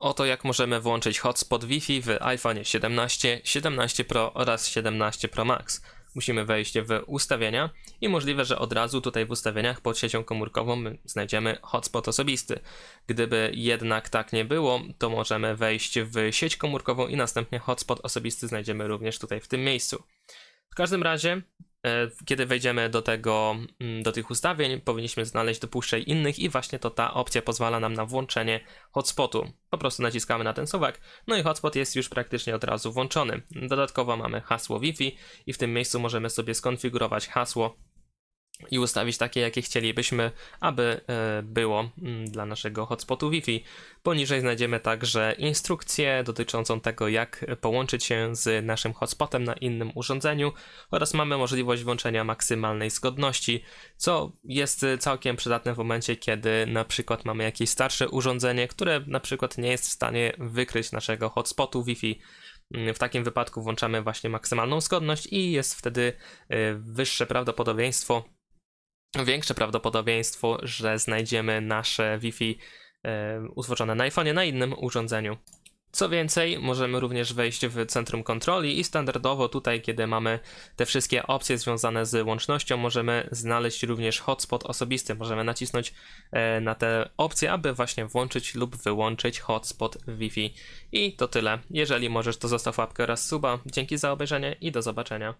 Oto jak możemy włączyć hotspot Wi-Fi w iPhone 17, 17 Pro oraz 17 Pro Max. Musimy wejść w ustawienia i możliwe, że od razu tutaj w ustawieniach pod siecią komórkową znajdziemy hotspot osobisty. Gdyby jednak tak nie było, to możemy wejść w sieć komórkową i następnie hotspot osobisty znajdziemy również tutaj w tym miejscu. W każdym razie, kiedy wejdziemy do tego, mm, do tych ustawień, powinniśmy znaleźć dopuszczaj innych i właśnie to ta opcja pozwala nam na włączenie hotspotu. Po prostu naciskamy na ten suwak, no i hotspot jest już praktycznie od razu włączony. Dodatkowo mamy hasło Wi-Fi i w tym miejscu możemy sobie skonfigurować hasło i ustawić takie, jakie chcielibyśmy, aby e, było mm, dla naszego hotspotu Wi-Fi. Poniżej znajdziemy także instrukcję dotyczącą tego, jak połączyć się z naszym hotspotem na innym urządzeniu oraz mamy możliwość włączenia maksymalnej zgodności, co jest całkiem przydatne w momencie, kiedy na przykład mamy jakieś starsze urządzenie, które na przykład nie jest w stanie wykryć naszego hotspotu Wi-Fi. W takim wypadku włączamy właśnie maksymalną zgodność i jest wtedy e, wyższe prawdopodobieństwo, większe prawdopodobieństwo, że znajdziemy nasze Wi-Fi e, utworzone na iPhone na innym urządzeniu. Co więcej, możemy również wejść w centrum kontroli i standardowo tutaj, kiedy mamy te wszystkie opcje związane z łącznością, możemy znaleźć również hotspot osobisty. Możemy nacisnąć e, na te opcje, aby właśnie włączyć lub wyłączyć hotspot Wi-Fi. I to tyle. Jeżeli możesz, to zostaw łapkę oraz suba. Dzięki za obejrzenie i do zobaczenia.